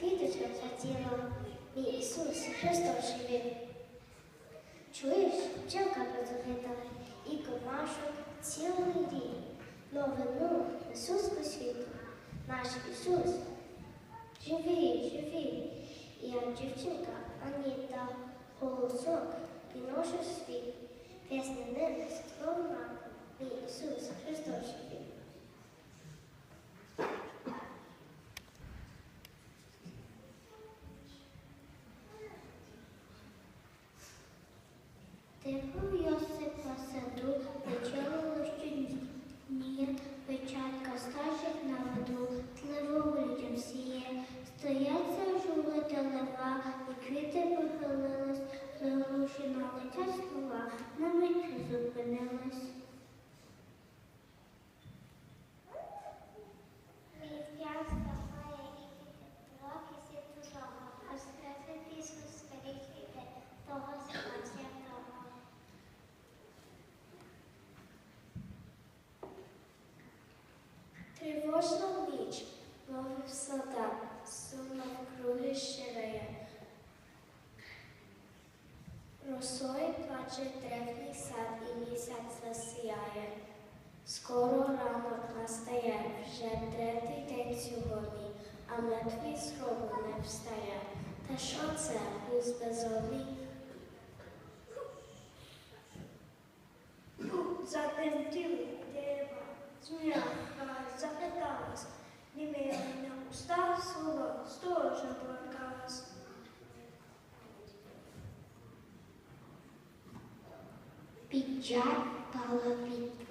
квіточка затіла, мій Ісус Христос живий. Чуєш, пчелка прозовита і комашок цілий рік. Новину Ісуску світу, наш Ісус живий, живий. І як дівчинка Аніта голосок підношив світ, пісня не словна, мій Ісус Христос живий. сьогодні, а мертвий з гробу не встає. Та що це, гуз безодний? Затремтіли дерева, змія запиталась, німея на уста слово сторожа плакалась. Піджак пала під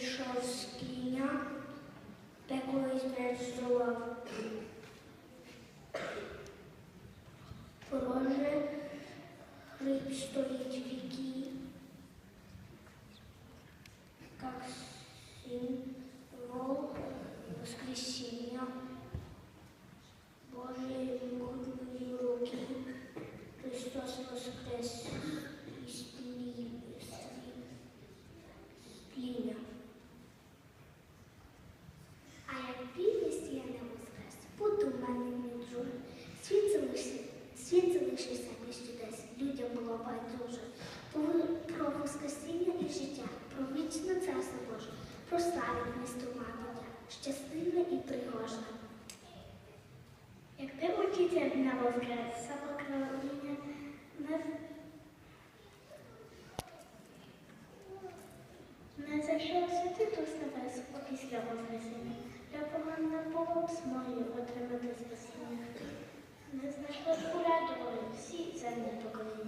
Вийшов з кіння, пекло і смерть здолав. Пороже хліб стоїть віки, як символ воскресіння Божої могутньої руки. Христос воскрес із тлі- з тлі- з тління. А як бідність я не воскрес, будь у мене не друг. Світ залишився, світ залишився без чудес, людям було байдуже. Про- Про воскресіння і життя, про вічне царство Боже, про славі місто мабуття, щасливе і пригожне. Якби учитель на воскрес, самокровіння не, зайшов святий Дух Небес після воскресіння, для поган не було з змоги отримати спасіння. Не знайшла б всі земні покоління.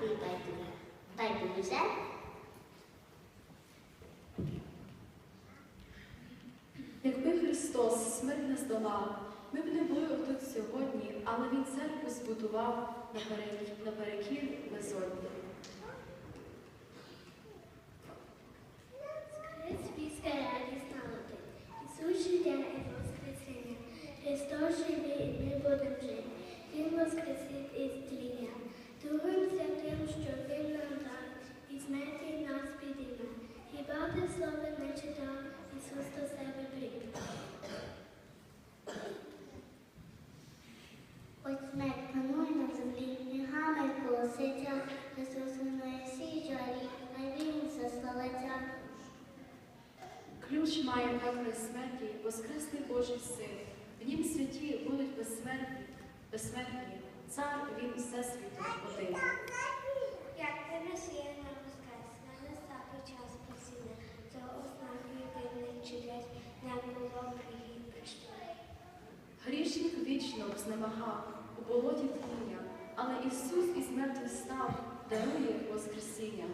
Тепер тобі байдуже. Байдуже? Якби Христос смерть не здолав, ми б не були тут сьогодні, але Він церкву збудував наперекір безодні. певної смерті Воскресний Божий син. В нім святі будуть безсмертні, безсмертні. Цар він все світу один. Як ти Месія на Воскрес, на і час посіна, то останньої дивних чудес нам було пригід прийшли. Грішник вічно знемагав у болоті тіння, але Ісус із мертвих став, дарує Воскресіння.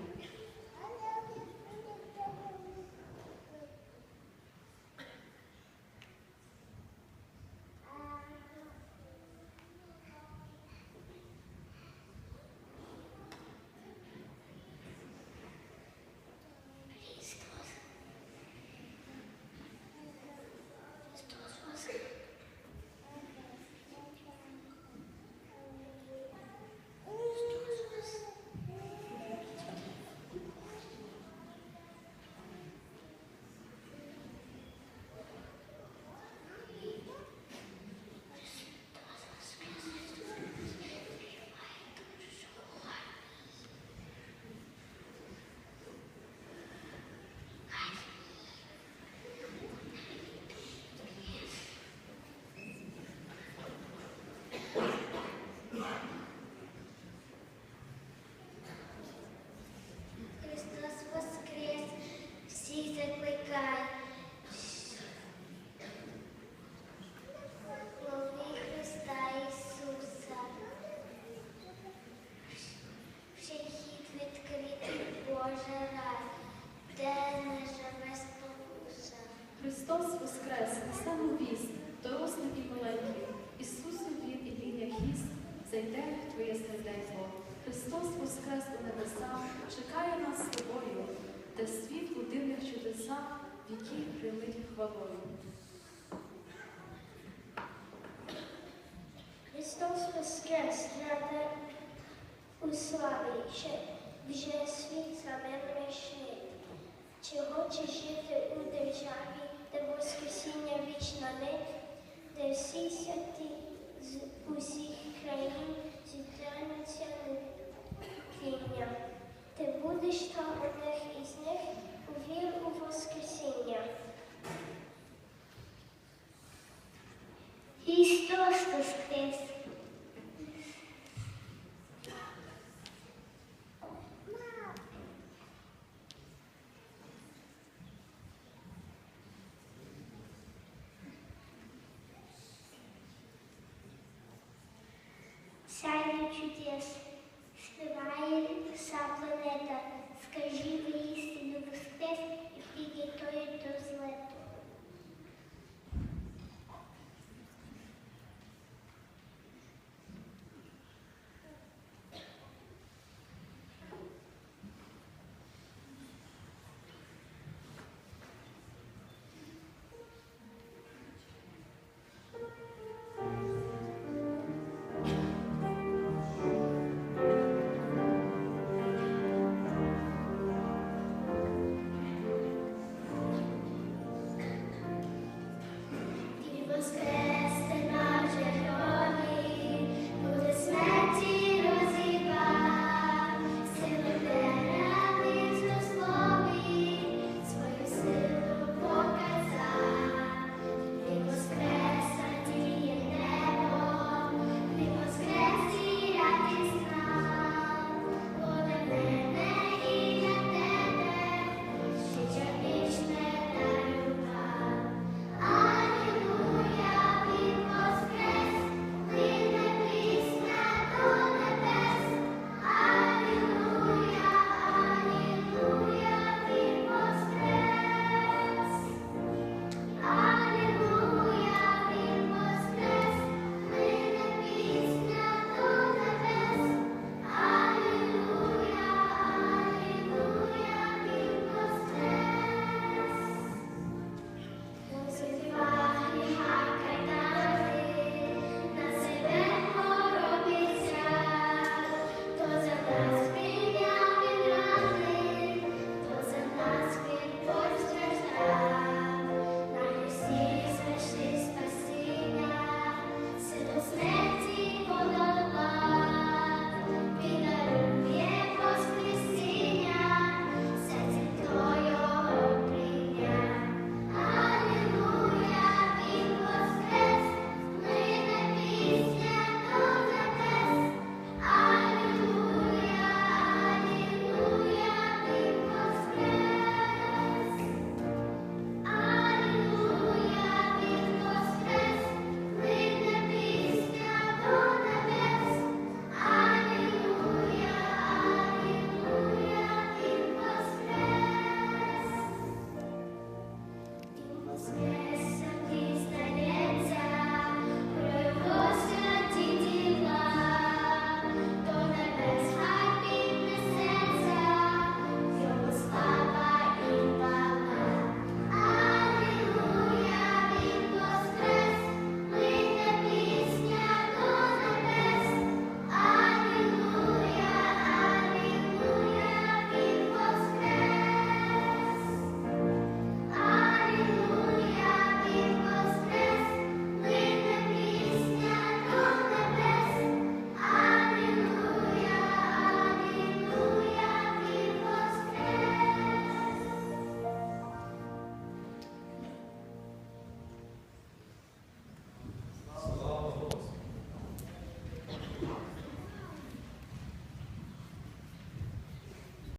Христос Воскрес, і сам віст, і маленький. Ісусу від і лінія хіст, зайде в Твоє серденько. Христос Воскрес у небесах, чекає нас з тобою, та світ у дивних чудесах, які прилить хвалою.